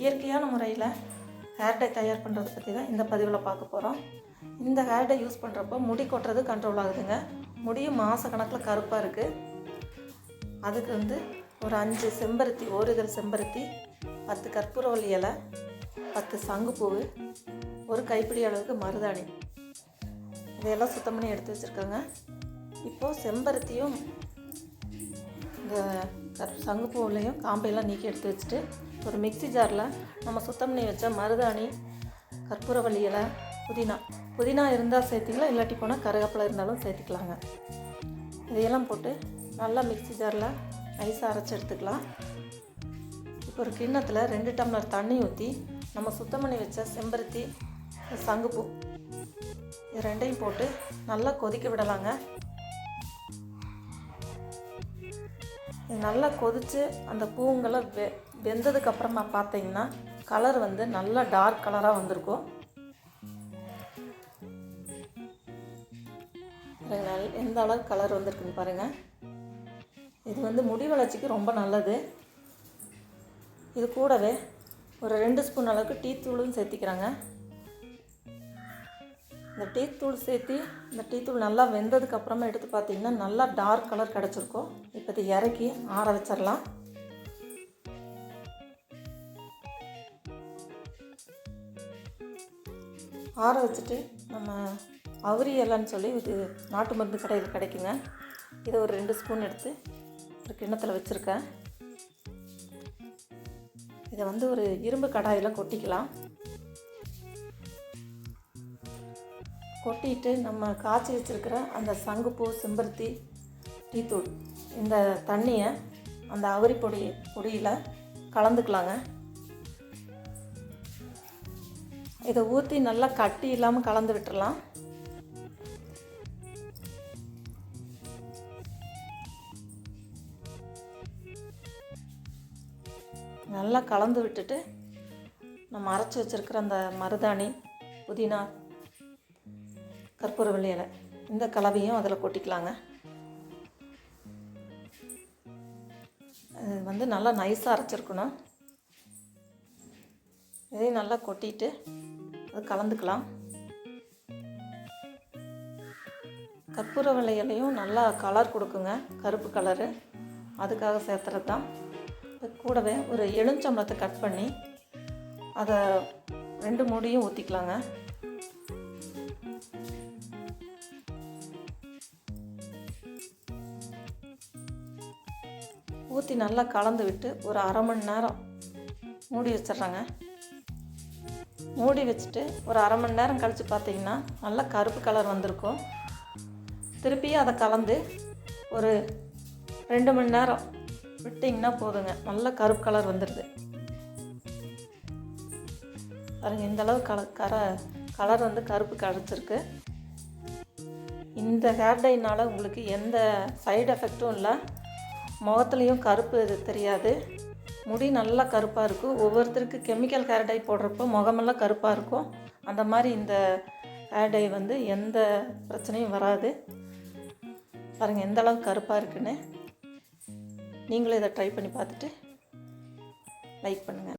இயற்கையான முறையில் hair dye தயார் பண்ணுறதை பற்றி தான் இந்த பதிவில் பார்க்க போகிறோம் இந்த ஹேர் டை யூஸ் பண்ணுறப்போ முடி கொட்டுறது கண்ட்ரோல் ஆகுதுங்க. முடியும் மாத கணக்கில் கருப்பாக இருக்குது அதுக்கு வந்து ஒரு அஞ்சு செம்பருத்தி ஒரு இதழ் செம்பருத்தி பத்து கற்பூரவள்ளி இலை பத்து சங்குப்பூவு ஒரு கைப்பிடி அளவுக்கு மருதாணி. இதையெல்லாம் சுத்தம் பண்ணி எடுத்து வச்சுருக்கோங்க. இப்போது செம்பருத்தியும் இந்த சங்குப்பூவிலையும் காம்பையெல்லாம் நீக்கி எடுத்து வச்சுட்டு ஒரு மிக்ஸி ஜாரில் நம்ம சுத்தம் பண்ணி வச்ச மருதாணி கற்பூரவள்ளி இலை புதினா. புதினா இருந்தால் சேர்த்திக்கலாம் இல்லாட்டி போனால் கருவேப்பிலை இருந்தாலும் சேர்த்துக்கலாங்க. இதையெல்லாம் போட்டு நல்லா மிக்ஸி ஜாரில் நைஸாக அரைச்சி எடுத்துக்கலாம். இப்போ ஒரு கிண்ணத்தில் ரெண்டு டம்ளர் தண்ணி ஊற்றி நம்ம சுத்தம் பண்ணி வச்ச செம்பருத்தி சங்குப்பூ இது ரெண்டையும் போட்டு நல்லா கொதிக்க விடலாங்க. இது நல்லா கொதித்து அந்த பூங்கெல்லாம் வெ வெந்ததுக்கப்புறமா பார்த்தீங்கன்னா கலர் வந்து நல்லா டார்க் கலராக வந்திருக்கும். நல்- எந்த அளவு கலர் வந்திருக்குன்னு பாருங்கள் இது வந்து முடி வளர்ச்சிக்கு ரொம்ப நல்லது. இது கூடவே ஒரு ரெண்டு ஸ்பூன் அளவுக்கு டீ தூளும் சேர்த்திக்கிறாங்க. இந்த டீத்தூள் சேர்த்து இந்த டீத்தூள் நல்லா வெந்ததுக்கு அப்புறமா எடுத்து பார்த்தீங்கன்னா நல்லா டார்க் கலர் கிடச்சிருக்கும். இப்போ இதை இறக்கி ஆற வச்சிடலாம். ஆற வச்சுட்டு நம்ம அவுரி இலைன்னு சொல்லி இது நாட்டு மருந்து கடையில் கிடைக்குங்க. இதை ஒரு ரெண்டு ஸ்பூன் எடுத்து ஒரு கிண்ணத்தில் வச்சுருக்கேன். இதை வந்து ஒரு இரும்பு கடாயில் கொட்டிக்கலாம். கொட்டிட்டு நம்ம காய்ச்சி வச்சுருக்கிற அந்த சங்குப்பூ செம்பருத்தி டீத்தூள் இந்த தண்ணியை அந்த அவரி பொடி பொடியில் கலந்துக்கலாங்க. இதை ஊற்றி நல்லா கட்டி இல்லாமல் கலந்து விட்டுடலாம் நல்லா கலந்து விட்டுட்டு நம்ம அரைச்சி வச்சுருக்கிற அந்த மருதாணி புதினா கற்பூரவள்ளி இலை. இந்த கலவையும் அதில் கொட்டிக்கலாங்க. அது வந்து நல்லா நைஸாக அரைச்சிருக்கணும். இதையும் நல்லா கொட்டிட்டு அது கலந்துக்கலாம். கற்பூரவள்ளி இலையும் நல்லா கலர் கொடுக்குங்க. கருப்பு கலரு அதுக்காக சேர்த்துறது தான் கூடவே ஒரு எலுமிச்சம்பழத்தை கட் பண்ணி அதை ரெண்டு மூடியும் ஊற்றிக்கலாங்க ஊற்றி நல்லா கலந்து விட்டு ஒரு அரை மணி நேரம் மூடி வச்சிடுறாங்க. மூடி வச்சுட்டு ஒரு அரை மணி நேரம் கழித்து பார்த்தீங்கன்னா நல்லா கருப்பு கலர் வந்திருக்கும். திருப்பியும் அதை கலந்து ஒரு ரெண்டு மணி நேரம் விட்டிங்கன்னா போதுங்க. நல்லா கருப்பு கலர் வந்துடுது. பாருங்க இந்தளவு கல கர கலர் வந்து கருப்பு கிடச்சிருக்கு இந்த ஹேர் டைனால் உங்களுக்கு எந்த சைடு எஃபெக்ட்டும் இல்லை. முகத்துலேயும் கருப்பு இது தெரியாது. முடி நல்லா கருப்பாக இருக்கும். ஒவ்வொருத்தருக்கு கெமிக்கல் ஹேர் டை போடுறப்போ முகமெல்லாம் கருப்பாக இருக்கும். அந்த மாதிரி இந்த ஹேர் டை வந்து எந்த பிரச்சனையும் வராது. பாருங்கள் எந்த அளவுக்கு கருப்பாக இருக்குன்னு. நீங்களும் இதை ட்ரை பண்ணி பார்த்துட்டு லைக் பண்ணுங்கள்